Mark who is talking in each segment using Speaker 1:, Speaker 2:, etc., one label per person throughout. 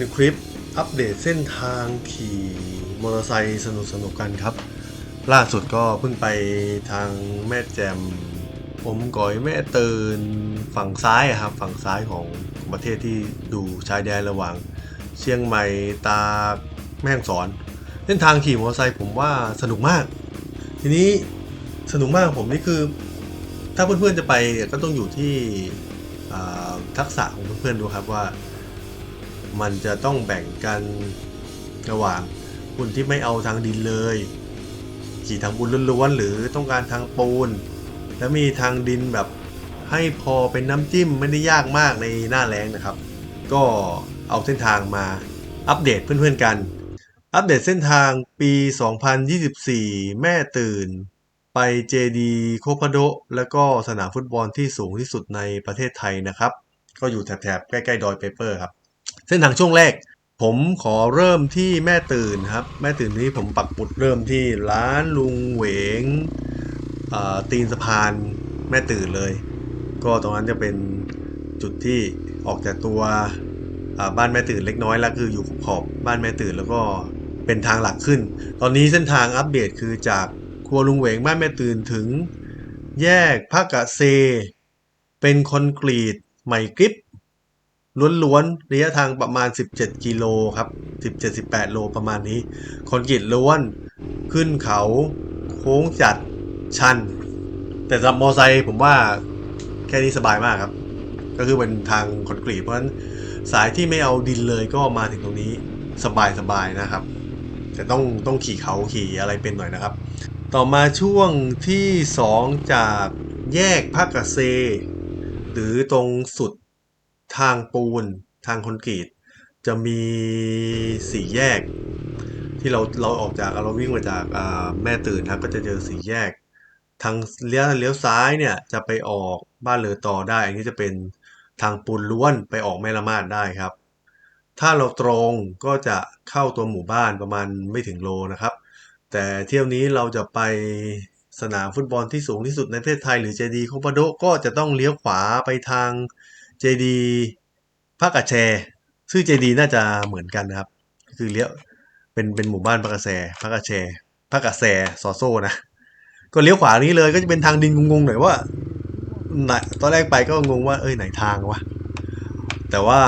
Speaker 1: เป็นคลิปอัปเดตเส้นทางขี่มอเตอร์ไซค์สนุกสนุกๆกันครับ ล่าสุดก็เพิ่งไปทางแม่แจ่มผมก่อยแม่เตือนฝั่งซ้ายครับฝั่งซ้ายของประเทศที่ดูชายแดนระหว่าง เชียงใหม่ตาแม่ฮ่องสอน เส้นทางขี่มอเตอร์ไซค์ผมว่าสนุกมาก ทีนี้สนุกมากผมนี่คือ ถ้าเพื่อนๆจะไปก็ต้องอยู่ที่ทักษะของเพื่อนๆดูครับว่า มันจะต้องแบ่งกันระหว่างคุณที่ไม่เอาทางดินเลย ขี่ทางปูนล้วนๆหรือต้องการทางปูน แล้วมีทางดินแบบให้พอเป็นน้ำจิ้มไม่ได้ยากมากในหน้าแล้งนะครับ ก็เอาเส้นทางมาอัปเดตเพื่อนๆกัน อัปเดตเส้นทางปี 2024 แม่ตื่น ไปเจดีโคพโดแล้วก็สนามฟุตบอลที่สูงที่สุดในประเทศไทยนะครับ ก็อยู่แถบๆใกล้ๆดอยเปเปอร์ครับ เส้นทางช่วงแรก ผมขอเริ่มที่แม่ตื่นครับ แม่ตื่นนี้ผมปักหมุดเริ่มที่ร้านลุงเหวงตีนสะพานแม่ตื่นเลย ก็ตรงนั้นจะเป็นจุดที่ออกจากตัวบ้านแม่ตื่นเล็กน้อยแล้วคืออยู่ขอบบ้านแม่ตื่นแล้วก็เป็นทางหลักขึ้น ตอนนี้เส้นทางอัปเดตคือจากครัวลุงเหวงบ้านแม่ตื่นถึงแยกภาคกะเซ เป็นคอนกรีตใหม่กริป ล้วนๆระยะทางประมาณ 17 กิโลครับ 17-18 โลประมาณนี้ คอนกรีตล้วน ขึ้นเขาโค้งจัดชัน แต่สำหรับมอไซค์ผมว่าแค่นี้สบายมากครับ ก็คือเป็นทางคอนกรีตเพราะฉะนั้นสายที่ไม่เอาดินเลยก็มาถึงตรงนี้สบายๆนะครับ แต่ต้องต้องขี่เขาขี่อะไรเป็นหน่อยนะครับ ต่อมาช่วงที่ 2 จากแยกภาคกเซ หรือตรงสุด ทางปูนทางคอนกรีต จะมีสี่แยก ที่เราเราออกจากเราวิ่งมาจากแม่ตื่นครับก็จะเจอสี่แยก ทางเลี้ยวเลี้ยวซ้ายเนี่ยจะไปออกบ้านเลอต่อได้อันนี้จะเป็นทางปูนล้วนไปออกแม่ละมาดได้ครับ ถ้าเราตรงก็จะเข้าตัวหมู่บ้านประมาณไม่ถึงโลนะครับ แต่เที่ยวนี้เราจะไปสนามฟุตบอลที่สูงที่สุดในประเทศไทยหรือเจดีโคปาโดก็จะต้องเลี้ยวขวาไปทาง เจดีภาคกะแชซึ่งเจดีน่าจะเหมือนกันนะครับ คือเลี้ยวเป็นเป็นหมู่บ้านภาคกระแซภาคกระแชภาคกระแซซอโซนะก็เลี้ยวขวานี้เลยก็จะเป็นทางดินงงๆหน่อยว่าไหนตอนแรกไปก็งงว่าเอ้ยไหนทางวะแต่ว่า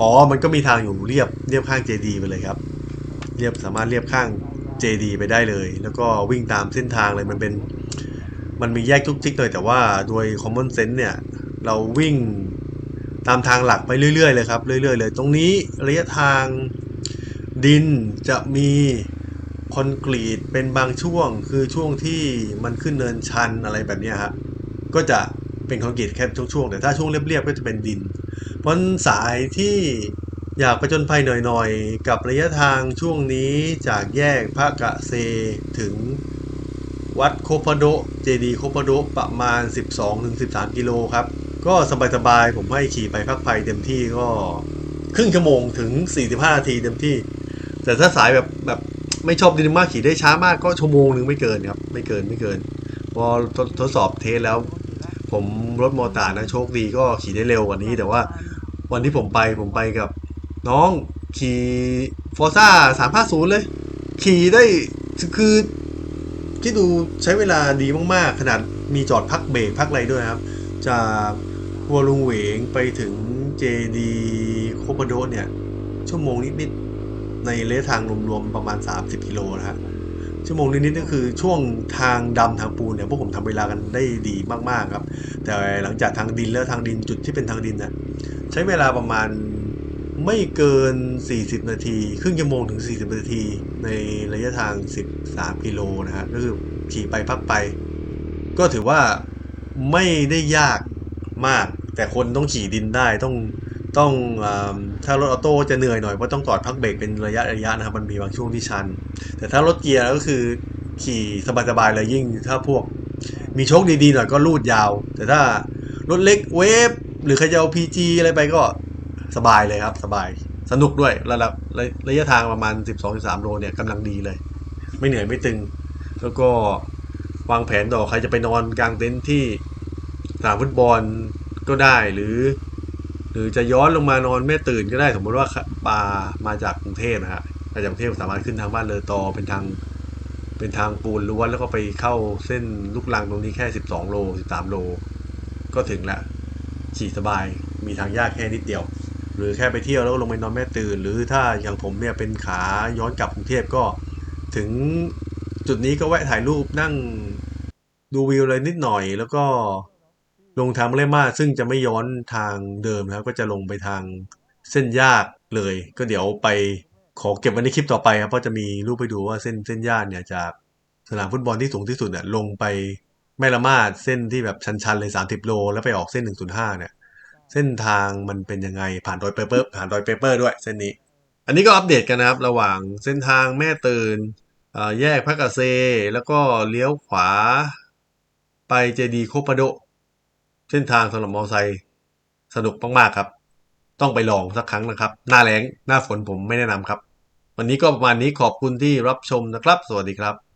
Speaker 1: อ๋อมันก็มีทางอยู่เรียบเรียบข้างเจดีไปเลยครับ เรียบสามารถเรียบข้างเจดีไปได้เลย แล้วก็วิ่งตามเส้นทางเลยมันเป็น มันมีแยกทุกทิศหน่อยแต่ว่าโดย common sense เนี่ย เราวิ่ง ตามทางหลักไปเรื่อยๆเลยครับเรื่อยๆเลย ตรงนี้ระยะทางดินจะมีคอนกรีตเป็นบางช่วงคือช่วงที่มันขึ้นเนินชันอะไรแบบนี้ครับก็จะเป็นคอนกรีตแค่ช่วงๆแต่ถ้าช่วงเรียบๆก็จะเป็นดิน เพราะฉะนั้นสายที่อยากประจนภัยหน่อยๆ กับระยะทางช่วงนี้จากแยกพระกะเซถึง วัดโคปโดเจดีโคปโดประมาณ 12-13 กิโลครับ ก็สบายๆ ผมให้ขี่ไปพักภัยเต็มที่ก็ครึ่งชั่วโมงถึง 45 นาทีเต็มที่ แต่ถ้าสายแบบแบบไม่ชอบดินมากขี่ได้ช้ามากก็ชั่วโมงหนึ่งไม่เกินครับ ไม่เกินไม่เกิน พอทดทดสอบเทสแล้ว ผมรถมอเตอร์นะโชคดีก็ขี่ได้เร็วกว่านี้ แต่ว่าวันที่ผมไปผมไปกับ น้องขี่ฟอร์ซ่า350เลย ขี่ได้คือ ที่ดูใช้เวลาดีมากๆ ขนาดมีจอดพักเบรกพักอะไรด้วยครับ จากวัวลุงเหวงไปถึงเจดีโคปโดเนี่ย ชั่วโมงนิดๆ ในระยะทางรวมๆ ประมาณ 30 กิโลนะฮะชั่วโมงนิดๆก็คือช่วงทางดำทางปูนเนี่ยพวกผมทำเวลากันได้ดีมากๆครับ แต่หลังจากทางดินแล้วทางดินจุดที่เป็นทางดินน่ะใช้เวลาประมาณ ไม่เกิน 40 นาที ครึ่งชั่วโมงถึง 40 นาที ในระยะทาง 13 กิโลนะฮะก็คือขี่ไปพักไป ก็ถือว่าไม่ได้ยากมาก แต่คนต้องขี่ดินได้ต้องต้องอถ้ารถออโต้จะเหนื่อยหน่อยเพราะต้องจอดพักเบรกเป็นระยะระยะนะครับ มันมีบางช่วงที่ชัน แต่ถ้ารถเกียร์ก็คือขี่สบายๆเลยยิ่ง ถ้าพวก มีโชคดีๆหน่อยก็ลูดยาว แต่ถ้ารถเล็กเวฟหรือใครจะเอา PG อะไรไปก็ สบายเลยครับ สบายสนุกด้วยระดับระยะทางประมาณ 12-13 โลเนี่ยกำลังดีเลย ไม่เหนื่อยไม่ตึง แล้วก็วางแผนต่อใครจะไปนอนกลางเต็นท์ที่สนามฟุตบอลก็ได้หรือ หรือจะย้อนลงมานอนแม่ตื่นก็ได้ สมมติว่าปลามาจากกรุงเทพนะฮะมาจากกรุงเทพสามารถขึ้นทางบ้านเลอตอเป็นทางเป็นทางปูนล้วนแล้วก็ไปเข้าเส้นลูกลังตรงนี้แค่ 12 โล 13 โล ก็ถึงละขี่สบายมีทางยากแค่นิดเดียว หรือแค่ไปเที่ยวแล้วก็ลงไปนอนแม่ตื่น หรือถ้าอย่างผมเนี่ยเป็นขาย้อนกลับกรุงเทพก็ ถึงจุดนี้ก็แวะถ่ายรูปนั่งดูวิวอะไรนิดหน่อย แล้วก็ลงทางเล่มาซึ่งจะไม่ย้อนทางเดิมนะครับ ก็จะลงไปทางเส้นยากเลย ก็เดี๋ยวไปขอเก็บไว้ในคลิปต่อไปครับเพราะจะมีรูปไปดูว่าเส้นเส้นยากเนี่ยจากสนามฟุตบอลที่สูงที่สุดเนี่ยลงไปแม่ละมาดเส้นที่แบบชันๆเลย 30 โล แล้วไปออกเส้น 105 เนี่ย เส้นทางมันเป็นยังไงผ่านดอยเปเปอร์ผ่านดอยเปเปอร์ด้วยเส้นนี้ อันนี้ก็อัปเดตกันนะครับ ระหว่างเส้นทางแม่ตื่นแยกพระกะเซ แล้วก็เลี้ยวขวา ไปเจดีโคปโด เส้นทางสำหรับมอเตอร์ไซค์สนุกมากๆครับ ต้องไปลองสักครั้งนะครับ หน้าแรงหน้าฝนผมไม่แนะนำครับ วันนี้ก็ประมาณนี้ขอบคุณที่รับชมนะครับ สวัสดีครับ